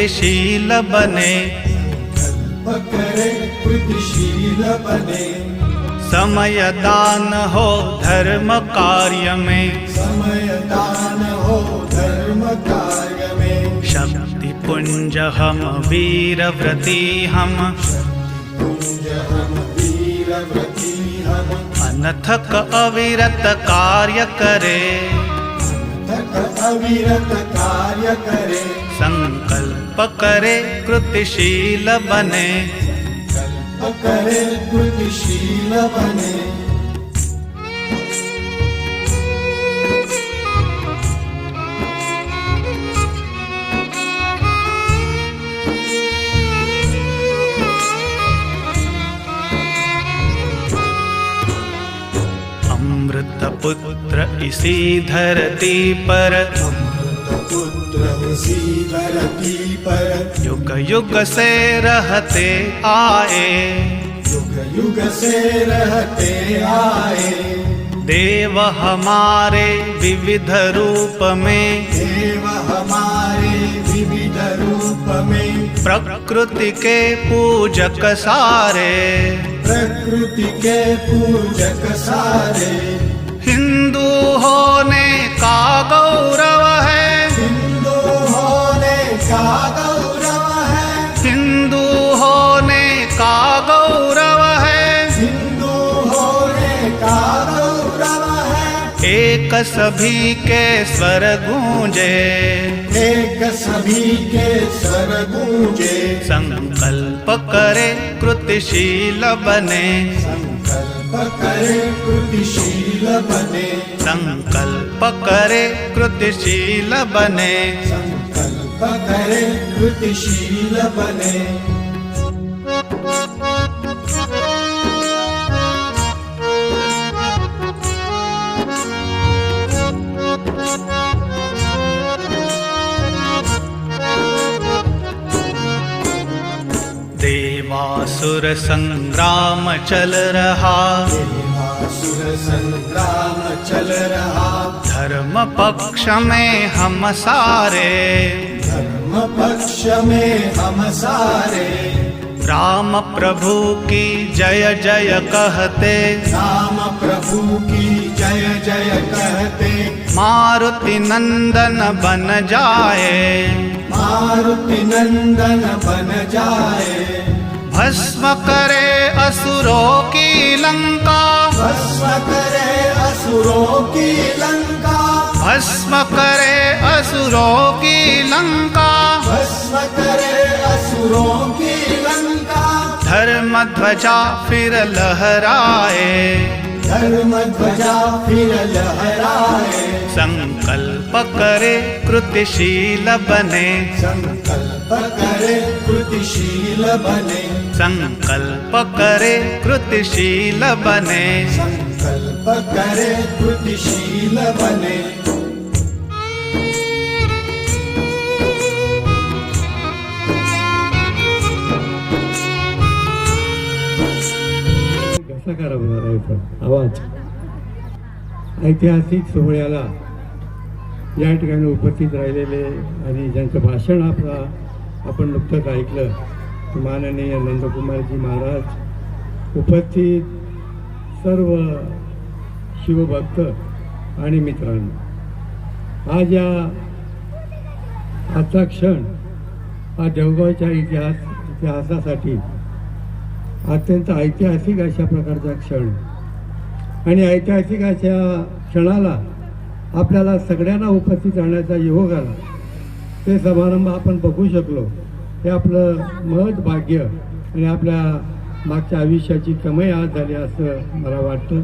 कृतिशील बने। संकल्प करे कृतिशील बने समय दान हो धर्म कार्य में। समय दान हो धर्म कार्य में शक्ति पुंज हम वीर व्रती हम। कुंज हम वीर व्रती हम अनथक अविरत कार्य करे। तक अविरत कार्य करे। संकल्प करे कृतिशील बने। कल्प करे कृतिशील बने। अमृत पुत्र इसी धरती पर पर। युग युग से रहते आए। युग युग से रहते आए। देव हमारे विविध रूप में। देव हमारे विविध रूप में। प्रकृति के पूजक सारे। प्रकृति के पूजक सारे। हिंदू होने का गौरव का गौरव है। हिंदू होने का गौरव है। हिंदू होने का गौरव है। एक सभी के स्वर गूंजे। एक सभी के स्वर गूंजे। संकल्प करे कृतिशील बने। संकल्प करे कृतिशील बने। संकल्प करे कृतिशील बने। करे कृतिशील बने। देवासुर संग्राम चल रहा। देवासुर संग्राम चल रहा। धर्म पक्ष में हम सारे। धर्म पक्ष में हम सारे राम प्रभु की जय जय कहते। राम प्रभु की जय जय कहते। मारुति नंदन बन जाए। मारुति नंदन बन जाए। भस्म करे असुरों की लंका। भस्म करे असुरों की लंका। भस्म करे असुरों की लंका। भस्म करे असुरों की लंका। धर्म ध्वजा फिर लहराए। धर्म ध्वजा फिर लहराए। संकल्प करे कृतिशील बने। संकल्प करे कृतिशील बने। संकल्प करे कृतिशील बने। संकल्प करे कृतिशील बने। आवाज. ऐतिहासिक सोहळ्याला या ठिकाणी उपस्थित राहिलेले आणि ज्यांचं भाषण आपला आपण नुकतंच ऐकलं माननीय नंदकुमारजी महाराज उपस्थित सर्व शिवभक्त आणि मित्रांनो. आज या आजचा क्षण हा देवगावच्या इतिहास इतिहासासाठी अत्यंत ऐतिहासिक अशा प्रकारचा क्षण. आणि ऐतिहासिक अशा क्षणाला आपल्याला सगळ्यांना उपस्थित राहण्याचा योग आला. ते समारंभ आपण बघू शकलो. हे आपलं महत् भाग्य आणि आपल्या मागच्या आयुष्याची कमाई आज झाली असं मला वाटतं.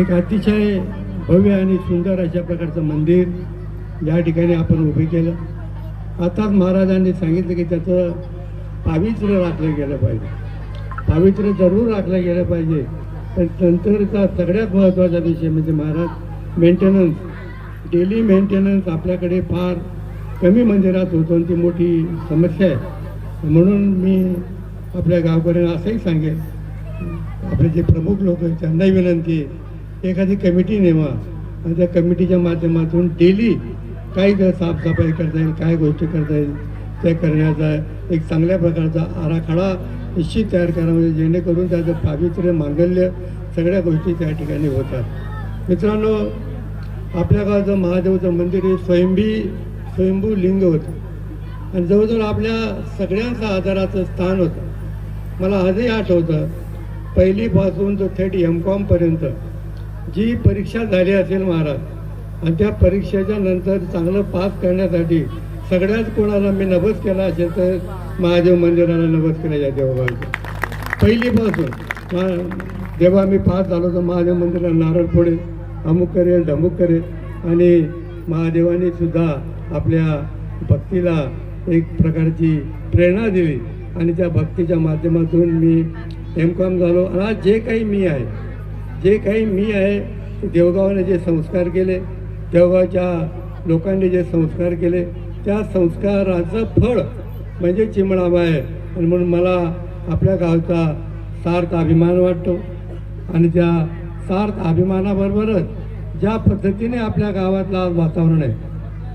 एक अतिशय भव्य आणि सुंदर अशा प्रकारचं मंदिर या ठिकाणी आपण उभे केलं. आताच महाराजांनी सांगितलं की त्याचं पावित्र्य राखलं गेलं पाहिजे. पावित्र्य जरूर राखलं गेलं पाहिजे. नंतरचा सगळ्यात महत्त्वाचा विषय म्हणजे महाराज मेंटेनन्स डेली मेंटेनन्स आपल्याकडे फार कमी मंदिरात होतो आणि ती मोठी समस्या आहे. म्हणून मी आपल्या गावकऱ्यांना असंही सांगेन आपले जे प्रमुख लोक आहेत त्यांनाही विनंती आहे एखादी कमिटी नेमा आणि त्या कमिटीच्या माध्यमातून डेली काही साफसफाई करता येईल काय गोष्टी करता येईल त्या करण्याचा एक चांगल्या प्रकारचा आराखडा निश्चित तयार करा म्हणजे जेणेकरून त्याचं पावित्र्य मांगल्य सगळ्या गोष्टी त्या ठिकाणी होतात. मित्रांनो आपल्या गावचं महादेवचं मंदिर हे स्वयंभी स्वयंभू लिंग होतं. आणि जवळजवळ आपल्या सगळ्यांचं आधाराचं स्थान होतं. मला आजही आठवतं पहिलीपासून तो थेट एम कॉमपर्यंत जी परीक्षा झाली असेल महाराज आणि त्या परीक्षेच्या नंतर चांगलं पास करण्यासाठी सगळ्याच कोणाला मी नवस केला असेल तर महादेव मंदिराला नवस केला या देवबाबा पहिलीपासून मा- जेव्हा मी पास झालो तर महादेव मंदिराला नारळ फोडेल अमुक करेल धमुक करेल. आणि महादेवाने सुद्धा आपल्या भक्तीला एक प्रकारची प्रेरणा दिली. आणि त्या भक्तीच्या माध्यमातून मी एम कॉम झालो. आणि आज जे काही मी आहे जे काही मी आहे देवगावाने जे संस्कार केले देवगावच्या लोकांनी जे संस्कार केले त्या संस्काराचं फळ म्हणजे चिमणाबा आहे. आणि म्हणून मला आपल्या गावचा सार्थ अभिमान वाटतो. आणि त्या सार्थ अभिमानाबरोबरच ज्या पद्धतीने आपल्या गावातलं आज वातावरण आहे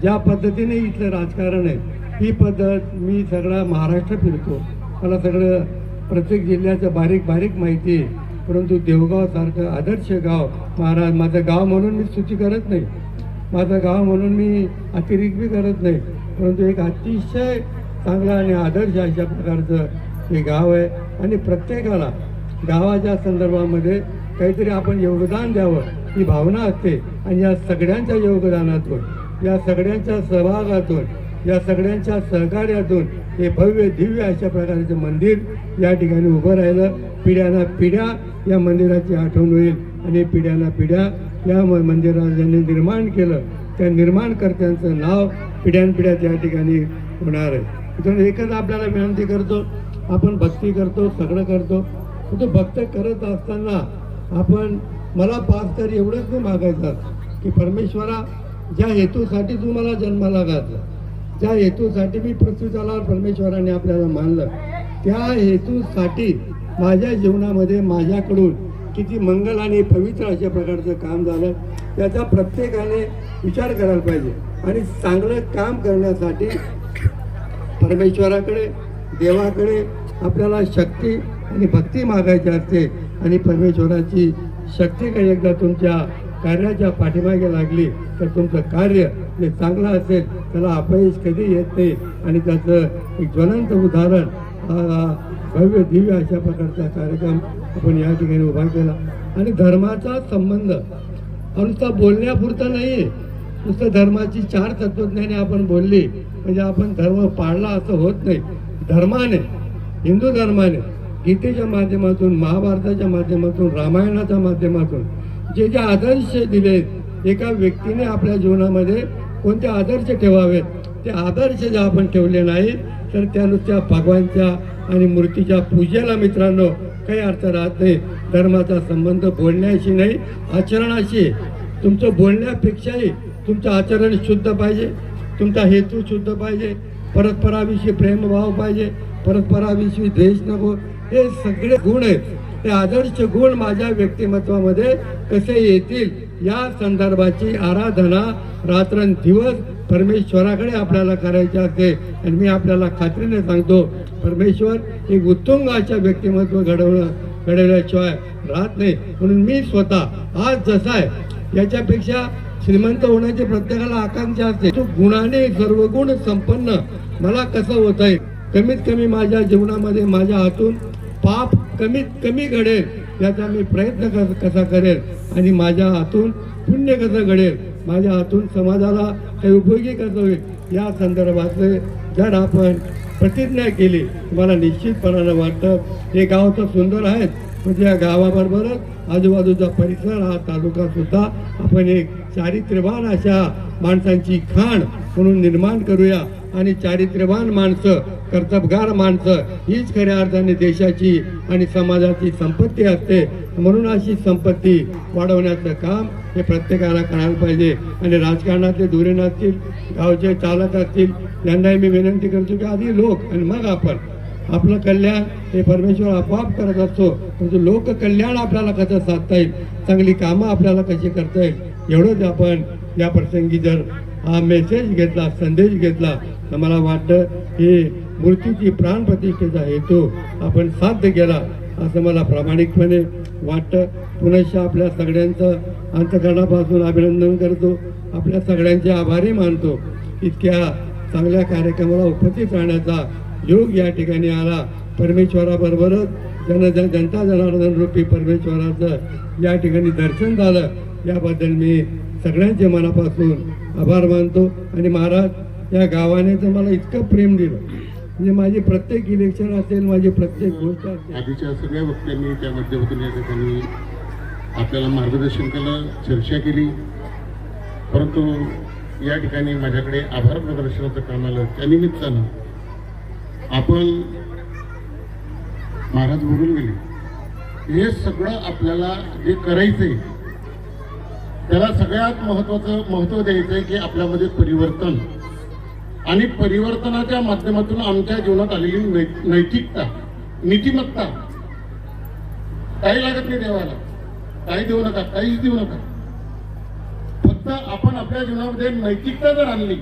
ज्या पद्धतीने इथलं राजकारण आहे ही पद्धत मी सगळा महाराष्ट्र फिरतो. मला सगळं प्रत्येक जिल्ह्याचं बारीक बारीक माहिती आहे. परंतु देवगावसारखं आदर्श गाव महाराज माझं गाव म्हणून मी स्तुती करत नाही. माझं गाव म्हणून मी अतिरिक्त बी करत नाही. परंतु एक अतिशय चांगलं आणि आदर्श अशा प्रकारचं हे गाव आहे. आणि प्रत्येकाला गावाच्या संदर्भामध्ये काहीतरी आपण योगदान द्यावं ही भावना असते. आणि या सगळ्यांच्या योगदानातून या सगळ्यांच्या सहभागातून या सगळ्यांच्या सहकार्यातून हे भव्य दिव्य अशा प्रकारचं मंदिर या ठिकाणी उभं राहिलं. पिढ्याना पिढ्या या मंदिराची आठवण होईल. आणि पिढ्याना पिढ्या या मंदिराला ज्यांनी निर्माण केलं त्या निर्माणकर्त्यांचं नाव पिढ्यानपिढ्या त्या ठिकाणी होणार आहे. मित्रांनो, एकच आपल्याला विनंती करतो आपण भक्ती करतो सगळं करतो. तो भक्त करत असताना आपण मला पास तर एवढंच नाही मागायचं. की परमेश्वरा ज्या हेतूसाठी तू मला जन्माला घातला ज्या हेतूसाठी मी पृथ्वी तलावर परमेश्वराने आपल्याला मानलं त्या हेतूसाठी माझ्या जीवनामध्ये माझ्याकडून किती मंगल आणि पवित्र अशा प्रकारचं काम झालं त्याचा प्रत्येकाने विचार करायला पाहिजे. आणि चांगलं काम करण्यासाठी परमेश्वराकडे देवाकडे आपल्याला शक्ती आणि भक्ती मागायची असते. आणि परमेश्वराची शक्ती काही एकदा तुमच्या कार्याच्या पाठीमागे लागली तर तुमचं कार्य जे चांगलं असेल त्याला अपयश कधी येत नाही. आणि त्याचं एक ज्वलंत उदाहरण भव्य दिव्य अशा प्रकारचा कार्यक्रम आपण या ठिकाणी उभा केला. आणि धर्माचा संबंध हा बोलण्यापुरता नाही आहे नुसतं धर्माची चार तत्वज्ञाने आपण बोलली म्हणजे आपण धर्म पाळला असं होत नाही. धर्माने हिंदू धर्माने गीतेच्या माध्यमातून महाभारताच्या माध्यमातून रामायणाच्या माध्यमातून जे जे आदर्श दिलेत एका व्यक्तीने आपल्या जीवनामध्ये कोणते आदर्श ठेवावेत ते आदर्श जर आपण ठेवले नाही तर त्या नुसत्या भगवानच्या आणि मूर्तीच्या पूजेला मित्रांनो काही अर्थ राहत नाही. धर्माचा संबंध बोलण्याशी नाही आचरणाशी. तुमचं बोलण्यापेक्षाही तुमचं आचरण शुद्ध पाहिजे तुमचा हेतू शुद्ध पाहिजे परस्पराविषयी प्रेमभाव पाहिजे परस्पराविषयी द्वेष नको. हे सगळे गुण आहेत. ते आदर्श गुण माझ्या व्यक्तिमत्वामध्ये कसे येतील या संदर्भाची आराधना रात्रंदिवस परमेश्वराकडे आपल्याला करायची असते. आणि मी आपल्याला खात्रीने सांगतो परमेश्वर एक उत्तुंगाच्या व्यक्तिमत्व घडवणं घडवल्याशिवाय राहत नाही. म्हणून मी स्वतः आज जसा आहे याच्यापेक्षा श्रीमंत होण्याची प्रत्येकाला आकांक्षा असते. तो गुणाने सर्व गुण संपन्न. मला कसं होत आहे कमीत कमी माझ्या जीवनामध्ये माझ्या हातून पाप कमीत कमी घडेल याचा मी प्रयत्न कसा करेल? आणि माझ्या हातून पुण्य कसं घडेल? माझ्या हातून समाजाला काही उपयोगी कसं होईल? या संदर्भातले जर आपण प्रतिज्ञा केली मला निश्चितपणानं वाटतं हे गाव तर सुंदर आहेत म्हणजे या गावाबरोबरच आजूबाजूचा परिसर हा तालुका सुद्धा आपण एक चारित्र्यवान अशा माणसांची खाण म्हणून निर्माण करूया. आणि चारित्र्यवान माणसं कर्तबगार माणसं हीच खऱ्या अर्थाने देशाची आणि समाजाची संपत्ती असते. म्हणून अशी संपत्ती वाढवण्याचं काम हे प्रत्येकाला करायला पाहिजे. आणि राजकारणातले धुरीण असतील गावचे चालक असतील यांनाही मी विनंती करतो की आधी लोक आणि मग आपण. आपलं कल्याण हे परमेश्वर आपोआप करत असतो. म्हणजे परंतु लोक कल्याण आपल्याला कसं साधता येईल? चांगली कामं आपल्याला कशी करता येईल? एवढंच आपण या प्रसंगी जर हा मेसेज घेतला संदेश घेतला तर मला वाटतं ही मूर्तीची प्राणप्रतिष्ठेचा हेतू आपण साध्य केला असं मला प्रामाणिकपणे वाटतं. पुनश्च आपल्या सगळ्यांचं अंतकरणापासून अभिनंदन करतो. आपल्या सगळ्यांचे आभारी मानतो. इतक्या चांगल्या कार्यक्रमाला उपस्थित राहण्याचा योग या ठिकाणी आला. परमेश्वराबरोबरच जन जन जनता जनार्दन रूपी परमेश्वराचं या ठिकाणी दर्शन झालं. याबद्दल मी सगळ्यांचे मनापासून आभार मानतो. आणि महाराज या गावाने तर मला इतकं प्रेम दिलं. म्हणजे माझी प्रत्येक इलेक्शन असेल माझी प्रत्येक गोष्ट असेल. आधीच्या सगळ्या वक्त्यांनी त्या माध्यमातून या ठिकाणी आपल्याला मार्गदर्शन केलं चर्चा केली. परंतु या ठिकाणी माझ्याकडे आभार प्रदर्शनाचं काम आलं. त्या निमित्तानं आपण महाराज बोलून गेले. हे सगळं आपल्याला जे करायचंय त्याला सगळ्यात महत्वाचं महत्त्व द्यायचंय की आपल्यामध्ये परिवर्तन. आणि परिवर्तनाच्या माध्यमातून आमच्या जीवनात आलेली नैतिकता नीतिमत्ता काही लागत नाही देवाला. काही देऊ नका काहीच देऊ नका. फक्त आपण आपल्या जीवनामध्ये नैतिकता जर आणली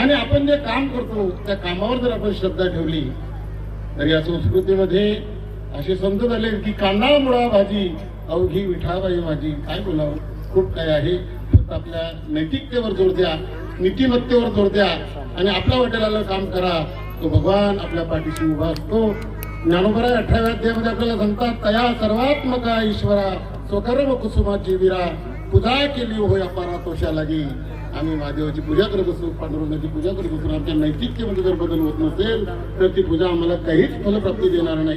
आणि आपण जे काम करतो त्या कामावर जर आपण श्रद्धा ठेवली तर या संस्कृतीमध्ये असे समजत झाले की कांदा मुळा भाजी अवघी विठाबाई माझी काय बोलावं? खूप काय आहे. फक्त आपल्या नैतिकतेवर जोर द्या नीतिमत्तेवर जोर द्या आणि आपल्या वाटेला काम करा. तो भगवान आपल्या पाठीशी उभा असतो. ज्ञानोबराय अठराव्या अध्यायामध्ये आपल्याला सांगतात तया सर्वात्मका ईश्वरा स्वकर्म कुसुमाची विरा पूजा केली होय अपारा तोषा लागी. आम्ही महादेवाची पूजा करत असतो पांडुरंगाची पूजा करत असतो आमच्या नैतिकतेमध्ये जर बदल होत नसेल तर ती पूजा आम्हाला काहीच फलप्राप्ती देणार नाही.